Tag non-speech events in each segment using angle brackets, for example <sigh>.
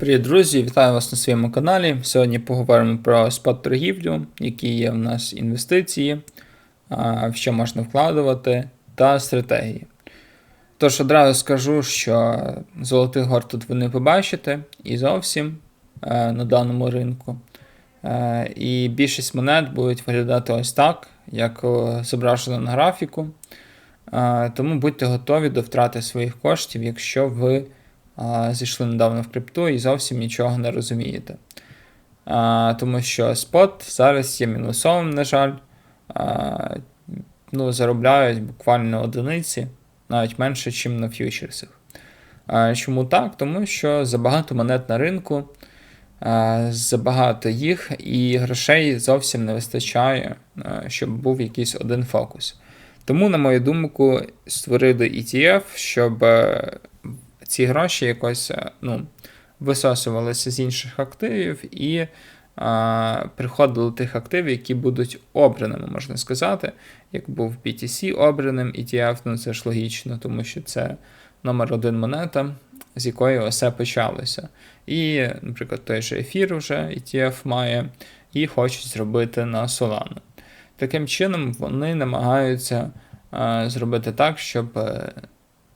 Привіт, друзі! Вітаю вас на своєму каналі. Сьогодні поговоримо про спот-торгівлю, які є в нас інвестиції, в що можна вкладувати, та стратегії. Тож одразу скажу, що золотих гор тут ви не побачите і зовсім е, на даному ринку. Е, І більшість монет будуть виглядати ось так, як зображено на графіку. Е, Тому будьте готові до втрати своїх коштів, якщо ви зійшли недавно в крипту і зовсім нічого не розумієте. Тому що спот зараз є мінусовим, на жаль. Ну, заробляють буквально одиниці, навіть менше, ніж на ф'ючерсах. Чому так? Тому що забагато монет на ринку, забагато їх, і грошей зовсім не вистачає, щоб був якийсь один фокус. Тому, на мою думку, створили ETF, щоб е, ці гроші якось е, ну, висосувалися з інших активів і а, приходили тих активів, які будуть обраними, можна сказати. Як був BTC обраним ETF, ну це ж логічно, тому що це номер один монета, з якої все почалося. І, наприклад, той же ефір вже ETF має, і хочуть зробити на Solana. Таким чином, вони намагаються а, зробити так, щоб.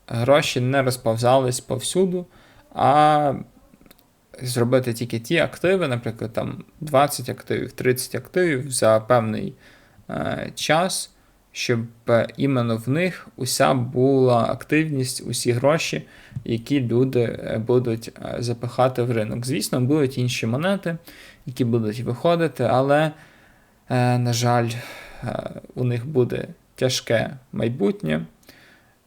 Гроші не розповзались повсюду, а зробити тільки ті активи, наприклад, там 20 активів, 30 активів за певний е, час, щоб е, іменно в них уся була активність, усі гроші, які люди е, будуть е, запихати в ринок. Звісно, будуть інші монети, які будуть виходити, але, е, на жаль, е, у них буде тяжке майбутнє.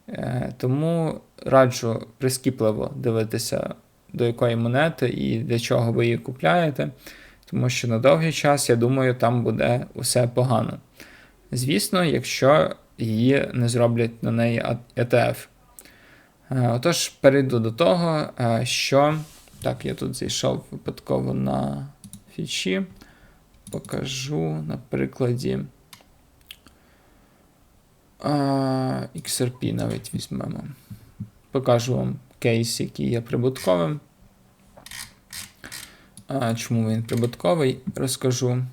Е, Тому раджу прискіпливо дивитися, до якої монети і для чого ви її купляєте, тому що на довгий час, я думаю, там буде усе погано. Звісно, якщо її не зроблять на неї ETF. Е, Отож, перейду до того, е, що. Так, я тут зайшов випадково на фічі. Покажу на прикладі. А, XRP навіть візьмемо. Покажу вам кейс, який є прибутковим. А, Чому він прибутковий? Розкажу.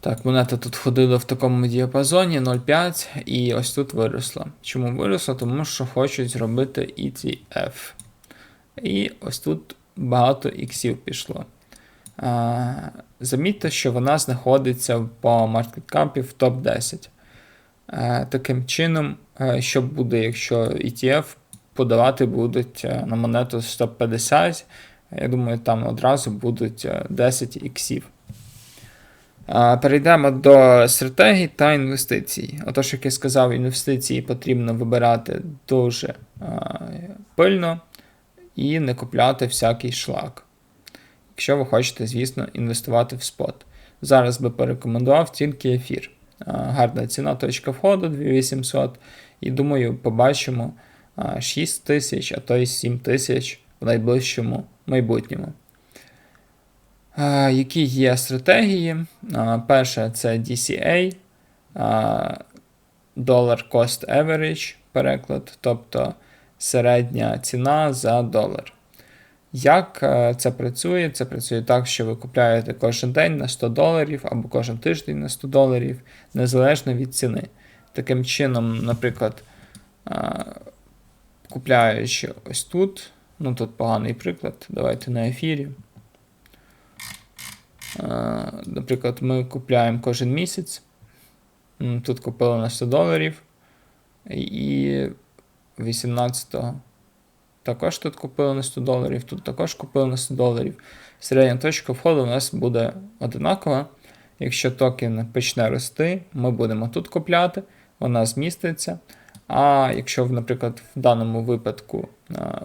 Так, монета тут ходила в такому діапазоні 0,5 і ось тут виросла. Чому виросла? Тому що хочуть зробити ETF. І ось тут багато іксів пішло. А, Замітьте, що вона знаходиться по маркеткапі в топ-10. Е, Таким чином, е, що буде, якщо ETF подавати будуть е, на монету 150, я думаю, там одразу будуть е, 10 іксів. Перейдемо до стратегій та інвестицій. Отож, як я сказав, інвестиції потрібно вибирати дуже пильно і не купляти всякий шлак. Якщо ви хочете, звісно, інвестувати в спот. Зараз би порекомендував тільки ефір. А, Гарна ціна, точка входу 2800. І думаю, побачимо 6 тисяч, а то й 7 тисяч в найближчому майбутньому. Які є стратегії? Перша це DCA, Dollar Cost Average переклад, тобто середня ціна за долар. Як е, це працює? Це працює так, що ви купляєте кожен день на 100 доларів або кожен тиждень на 100 доларів, незалежно від ціни. Таким чином, наприклад, е, купляючи ось тут, ну тут поганий приклад, давайте на ефірі. Е, Наприклад, ми купляємо кожен місяць. Тут купили на 100 доларів. І 18 також тут купили на 100 доларів, тут також купили на 100 доларів. Середня точка входу у нас буде одинакова. Якщо токен почне рости, ми будемо тут купляти, вона зміститься. А якщо, наприклад, в даному випадку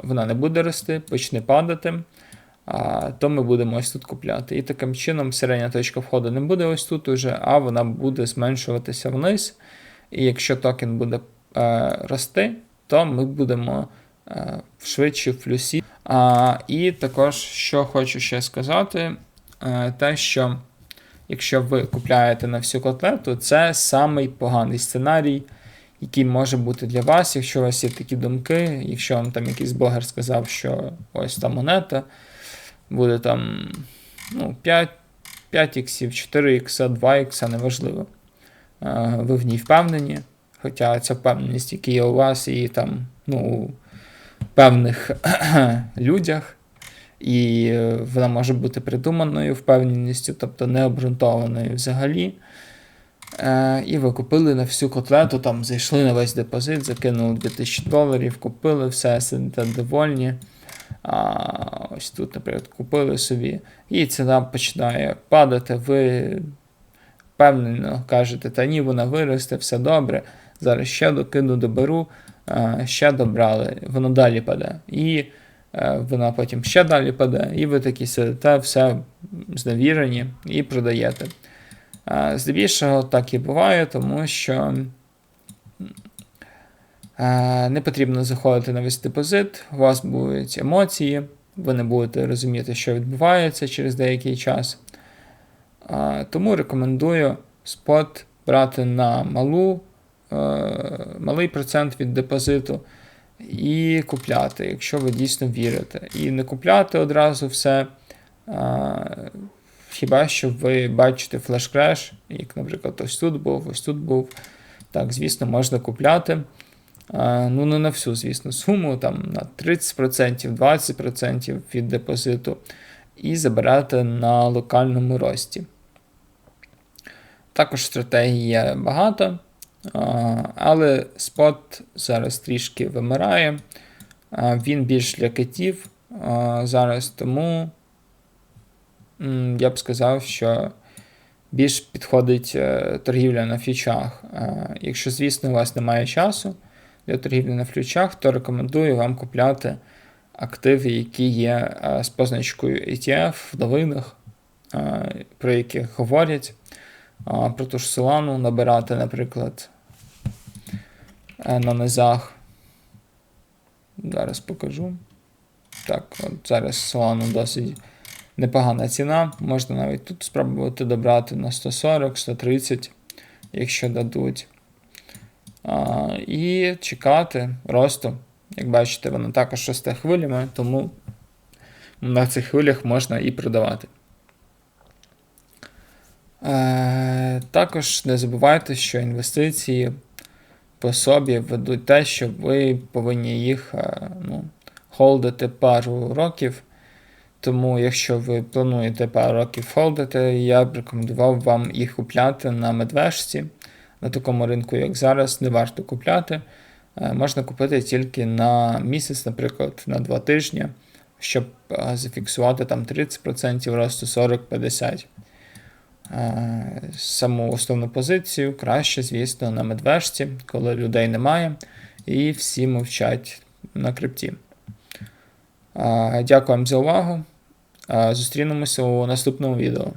вона не буде рости, почне падати, то ми будемо ось тут купляти. І таким чином середня точка входу не буде ось тут уже, а вона буде зменшуватися вниз. І якщо токен буде е, рости, то ми будемо швидше в плюсі. А, і також, що хочу ще сказати, е, те, що якщо ви купляєте на всю котлету, це самий поганий сценарій, який може бути для вас, якщо у вас є такі думки, якщо вам там якийсь блогер сказав, що ось та монета буде там ну, 5, 5 іксів, 4 ікса, 2 ікса, неважливо. Е, Ви в ній впевнені, хоча ця впевненість, яка є у вас, і там, ну, певних <clears throat> людях, і е, вона може бути придуманою впевненістю, тобто не обґрунтованою взагалі. Е, І ви купили на всю котлету, там зайшли на весь депозит, закинули 2000 доларів, купили все, сидите довольні. А, Ось тут, наприклад, купили собі, і ціна починає падати. Ви впевнено кажете, та ні, вона виросте, все добре. Зараз ще докину, доберу, ще добрали, воно далі паде. І е, вона потім ще далі паде, і ви такі сидите, все зневірені і продаєте. Здебільшого так і буває, тому що е, не потрібно заходити на весь депозит, у вас будуть емоції, ви не будете розуміти, що відбувається через деякий час. Тому рекомендую спот брати на малу, е, малий процент від депозиту і купляти, якщо ви дійсно вірите. І не купляти одразу все. А, Хіба що ви бачите флеш-креш, як, наприклад, ось тут був, ось тут був. Так, звісно, можна купляти. А, ну, не на всю, звісно, суму, там на 30%, 20% від депозиту, і забирати на локальному рості. Також стратегій є багато, але спот зараз трішки вимирає. Він більш для китів зараз, тому я б сказав, що більш підходить е, торгівля на фьючах. Якщо, звісно, у вас немає часу для торгівлі на фьючах, то рекомендую вам купляти активи, які є з позначкою ETF в новинах, про яких говорять. Про ту ж Solana набирати, наприклад, е, на низах. Зараз покажу. Так, от зараз Solana досить непогана ціна. Можна навіть тут спробувати добрати на 140-130, якщо дадуть. А, І чекати росту. Як бачите, вона також росте хвилями, тому на цих хвилях можна і продавати. Е, Також не забувайте, що інвестиції по собі ведуть те, що ви повинні їх е, ну, холдити пару років. Тому, якщо ви плануєте пару років холдити, я б рекомендував вам їх купляти на медвежці. На такому ринку, як зараз, не варто купляти. Е, Можна купити тільки на місяць, наприклад, на 2 тижні, щоб е, зафіксувати там 30% росту 40-50%. Е, Саму основну позицію краще, звісно, на медвежці, коли людей немає, і всі мовчать на крипті. Е, Дякую вам за увагу. Е, Зустрінемося у наступному відео.